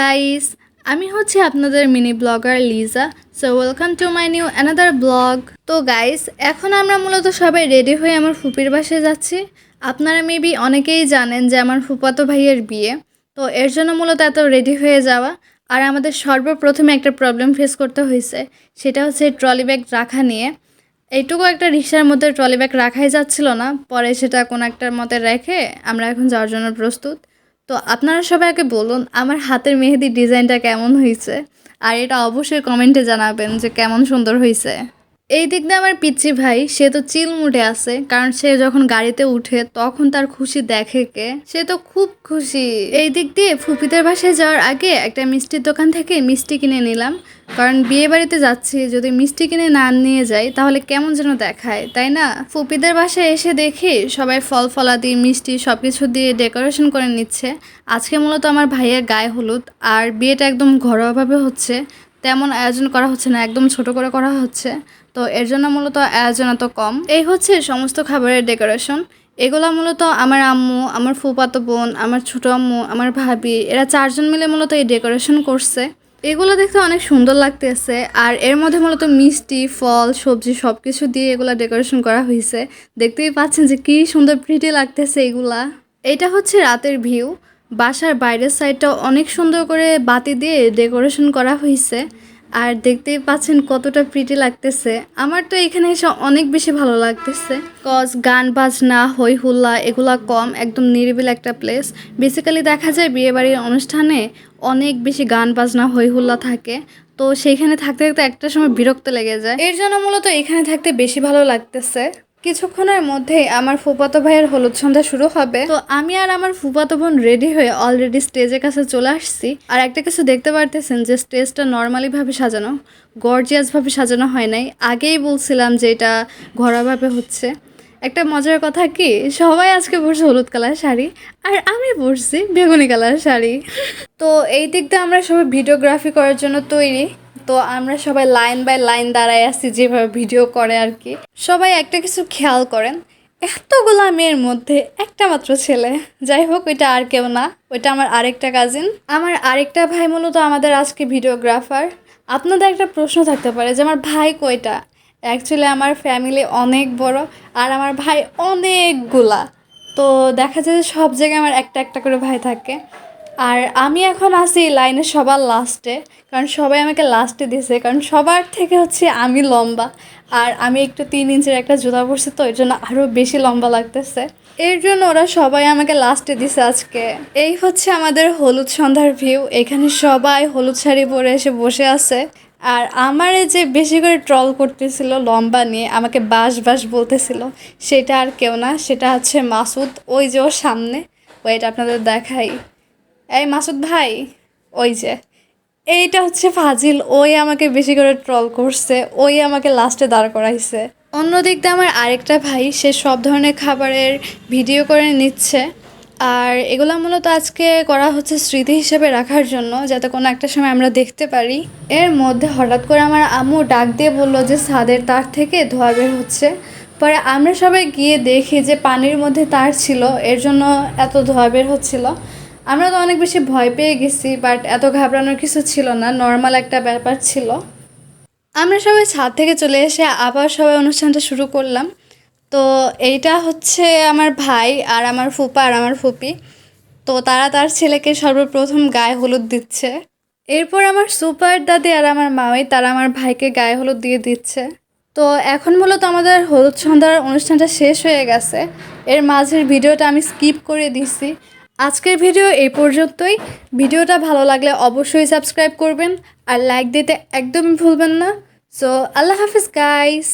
Guys আমি হচ্ছে আপনাদের mini blogger Liza so welcome to my new another blog তো গাইস এখন আমরা মূলত সবাই রেডি হয়ে আমার ফুপির বাসায় যাচ্ছি। আপনারা মেবি অনেকেই জানেন যে আমার ফুপাতো ভাইয়ের বিয়ে, তো এর জন্য মূলত এত রেডি হয়ে যাওয়া। আর আমাদের সর্বপ্রথমে একটা প্রবলেম ফেস করতে হয়েছে, সেটা হচ্ছে ট্রলি ব্যাগ রাখা নিয়ে। এইটুকু একটা রিক্সার মধ্যে ট্রলি ব্যাগ রাখাই যাচ্ছিল না, পরে সেটা কোনো একটার মতে রেখে আমরা এখন যাওয়ার জন্য প্রস্তুত। তো আপনারা সবাই আগে বলুন, আমার হাতের মেহেদির ডিজাইনটা কেমন হয়েছে? আর এটা অবশ্যই কমেন্টে জানাবেন যে কেমন সুন্দর হয়েছে। এই দিক দিয়ে আমার পিচ্ছি ভাই, সে তো চিল মুডে আছে, কারণ সে যখন গাড়িতে উঠে তখন তার খুশি দেখে কে। সে তো খুব খুশি। এই দিক দিয়ে ফুপিদের বাসায় যাওয়ার আগে একটা মিষ্টির দোকান থেকে মিষ্টি কিনে নিলাম, কারণ বিয়ে বাড়িতে যাচ্ছি, যদি মিষ্টি কিনে না নিয়ে যাই তাহলে কেমন যেন দেখায়, তাই না? ফুপিদের বাসায় এসে দেখি সবাই ফল ফলাদি, মিষ্টি সব কিছু দিয়ে ডেকোরেশন করে নিচ্ছে। আজকে মূলত আমার ভাইয়ের গায়ে হলুদ, আর বিয়েটা একদম ঘরোয়াভাবে হচ্ছে। তেমন আয়োজন করা হচ্ছে না, একদম ছোট করে করা হচ্ছে। তো এর জন্য মূলত আয়োজন এত কম। এই হচ্ছে সমস্ত খাবারের ডেকোরেশন। এগুলো মূলত আমার আম্মু, আমার ফুপাতো বোন, আমার ছোটো আম্মু, আমার ভাবি, এরা চারজন মিলে মূলত এই ডেকোরেশন করছে। এগুলো দেখতে অনেক সুন্দর লাগতেছে, আর এর মধ্যে মূলত মিষ্টি, ফল, সবজি সব কিছু দিয়ে এগুলো ডেকোরেশন করা হয়েছে দেখতেই পাচ্ছেন যে কী সুন্দর প্রিটি লাগতেছে এগুলা। এটা হচ্ছে রাতের ভিউ। বাসার বাইরের সাইডটা অনেক সুন্দর করে বাতি দিয়ে ডেকোরেশন করা হয়েছে আর দেখতেই পাচ্ছেন কতটা প্রিটি লাগতেছে। আমার তো এখানে এসে অনেক বেশি ভালো লাগতেছে। কজ গান, বাজনা হই হুল্লা এগুলা কম, একদম নিরিবিল একটা প্লেস বেসিক্যালি দেখা যায় বিয়েবাড়ির অনুষ্ঠানে অনেক বেশি গান, বাজনা হই হুল্লা থাকে। তো সেইখানে থাকতে থাকতে একটা সময় বিরক্ত লেগে যায়। এর জন্য মূলত এখানে থাকতে বেশি ভালো লাগতেছে। কিছুক্ষণের মধ্যেই আমার ফুপাতো ভাইয়ের হলুদ সন্ধ্যা শুরু হবে। তো আমি আর আমার ফুপাতো বোন রেডি হয়ে অলরেডি স্টেজের কাছে চলে আসছি। আর একটা কিছু দেখতে পারতেছেন যে স্টেজটা নর্মালি ভাবে সাজানো গর্জিয়াস ভাবে সাজানো হয় নাই। আগেই বলছিলাম যে এটা ঘরোয়াভাবে হচ্ছে। একটা মজার কথা কি, সবাই আজকে পরছে হলুদ কালার শাড়ি, আর আমি পরছি বেগুনি কালার শাড়ি। তো এই দিক দিয়ে আমরা সবাই ভিডিওগ্রাফি করার জন্য তৈরি। তো আমরা সবাই লাইন বাই লাইন দাঁড়ায় আছি যেভাবে ভিডিও করে আর কি। সবাই একটা কিছু খেয়াল করেন, এতগুলা মেয়ের মধ্যে একটা মাত্র ছেলে। যাই হোক, ওইটা আর কেউ না, ওইটা আমার আরেকটা কাজিন আমার আরেকটা ভাই মূলত আমাদের আজকে ভিডিওগ্রাফার আপনাদের একটা প্রশ্ন থাকতে পারে যে, আমার ভাই কয়টা? অ্যাকচুয়ালি আমার ফ্যামিলি অনেক বড় আর আমার ভাই অনেকগুলা। তো দেখা যায় যে সব জায়গায় আমার একটা একটা করে ভাই থাকে। আর আমি এখন আছি লাইনে সবার লাস্টে কারণ সবাই আমাকে লাস্টে দিছে কারণ সবার থেকে হচ্ছে আমি লম্বা। আর আমি একটু তিন ইঞ্চের একটা জুতা পরছি তো, এর জন্য আরও বেশি লম্বা লাগতেছে। এর জন্য ওরা সবাই আমাকে লাস্টে দিছে আজকে। এই হচ্ছে আমাদের হলুদ সন্ধ্যার ভিউ এখানে সবাই হলুদ শাড়ি পরে এসে বসে আছে। আর আমারে যে বেশি করে ট্রল করতেছিল, লম্বা নিয়ে আমাকে বাস বাস বলতেছিল, সেটা আর কেউ না, সেটা হচ্ছে মাসুদ, ওই যে ওর সামনে। ওইটা আপনাদের দেখাই। এই মাসুদ ভাই, ওই যে, এইটা হচ্ছে ফাজিল, ওই আমাকে বেশি করে ট্রল করছে, ওই আমাকে লাস্টে দাঁড় করাইছে। অন্যদিক দিয়ে আমার আরেকটা ভাই, সে সব ধরনের খাবারের ভিডিও করে নিচ্ছে, আর এগুলো মূলত আজকে করা হচ্ছে স্মৃতি হিসেবে রাখার জন্য, যাতে কোনো একটা সময় আমরা দেখতে পারি। এর মধ্যে হঠাৎ করে আমার আম্মু ডাক দিয়ে বলল যে ছাদের তার থেকে ধোয়া বের হচ্ছে। পরে আমরা সবাই গিয়ে দেখি যে, পানির মধ্যে তার ছিল, এর জন্য এত ধোয়া বের হচ্ছিল। আমরা তো অনেক বেশি ভয় পেয়ে গেছি বাট এত ঘাবড়ানোর কিছু ছিল না নর্মাল একটা ব্যাপার ছিল। আমরা সবাই ছাদ থেকে চলে এসে আবার সবাই অনুষ্ঠানটা শুরু করলাম। তো এইটা হচ্ছে আমার ভাই আর আমার ফুপা আর আমার ফুপি। তো তারা তার ছেলেকে সর্বপ্রথম গায়ে হলুদ দিচ্ছে। এরপর আমার সুপার দাদি আর আমার মাওই তারা আমার ভাইকে গায়ে হলুদ দিয়ে দিচ্ছে। তো এখন মূলত আমাদের হলুদ সন্ধ্যার অনুষ্ঠানটা শেষ হয়ে গেছে। এর মাঝের ভিডিওটা আমি স্কিপ করে দিছি। আজকের ভিডিও এই পর্যন্তই। ভিডিওটা ভালো লাগলে অবশ্যই সাবস্ক্রাইব করবেন আর লাইক দিতে একদমই ভুলবেন না। সো আল্লাহ হাফিজ গাইস